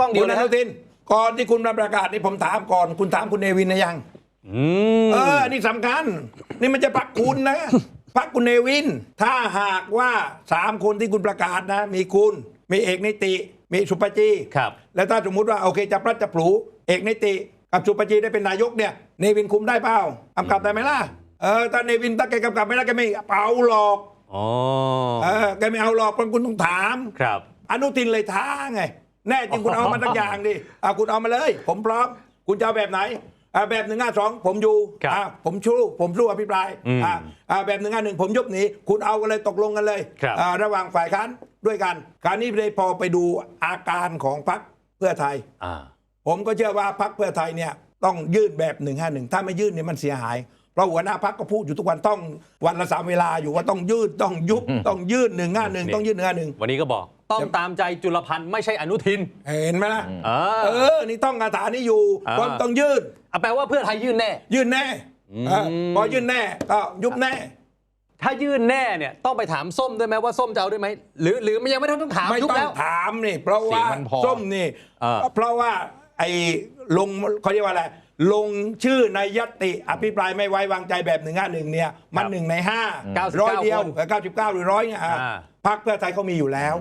กล้องเดียวคุณเลยอฮะนุทินก่อนที่คุณมาประกาศนี่ผมถามก่อน คุณถามคุณเนวินนะยังอืมเออนี่สำคัญ นี่มันจะพักคุณนะ พักคุณเนวิน ถ้าหากว่าสามคนที่คุณประกาศนะ มีคุณ มีเอกนิติ มีสุปจี ครับ แล้วถ้าสมมุติว่าโอเคจะพลัดจะผลูเอกนิติกับสุปจีได้เป็นนายกเนี่ยเนวินคุมได้เปล่ากำกับได้ไหมล่ะเออถ้าเนวินถ้าแกกำกับไม่ได้แกไม่เอาหรอกอ๋อ เออแกไม่เอาหรอกเพราะคุณต้องถาม ครับ อนุทินเลยท้าไง แน่จริงคุณเอามาทั้งอย่างดิเอาคุณเอามาเลย ผมพร้อม คุณจะเอาแบบไหนอ่าแบบหนึ่งห้าสองผมอยู่ครับอ่าผมชู้ผมสู้อภิปรายอืมอ่าอ่าแบบหนึ่งห้าหนึ่งผมยุบหนีคุณเอากันเลยตกลงกันเลยครับ อ่าระหว่างฝ่ายค้านด้วยกันคราวนี้เลยพอไปดูอาการของพรรคเพื่อไทย อ่า ผมก็เชื่อว่าพรรคเพื่อไทยเนี่ยต้องยื่นแบบหนึ่งห้าหนึ่งถ้าไม่ยื่นเนี่ยมันเสียหาย เพราะหัวหน้าพรรคก็พูดอยู่ทุกวันต้องวันละสามเวลาอยู่ว่าต้องยื่นต้องยุบ ต้องยื่นหนึ่งห้าหนึ่งนี่ต้องยื่นหนึ่งห้าหนึ่งวันนี้ก็บอก ต้องตามใจจุลพันธ์ไม่ใช่อนุทิน เห็นไหมล่ะเออ เออ นี่ต้องคาถานี้อยู่อ่าความต้องยื่นเอาแปลว่าเพื่อไทยยื่นแน่ ยื่นแน่อืมเออพอยื่นแน่ก็ยุบแน่ ถ้ายื่นแน่เนี่ยต้องไปถามส้มด้วยไหมว่าส้มจะเอาด้วยไหมหรือหรือมันยังไม่ต้องถามไม่ยุบต้อแล้งว ถามนี่ เพราะว่าเสียงมันพอส้มนี่เออ เพราะว่าไอ้ลงเขาเรียกว่าอะไรลงชื่อในยตติอภิปรายไม่ไว้วางใจแบบหนึ่งห้าหนึ่งเนี่ยมันหนึ่งในห้า99ร้อยเดียวคนเก้าสิบเก้าหรือร้อยเนี่ยอะอ่า พรรคเพื่อไทยเขามีอยู่แล้ว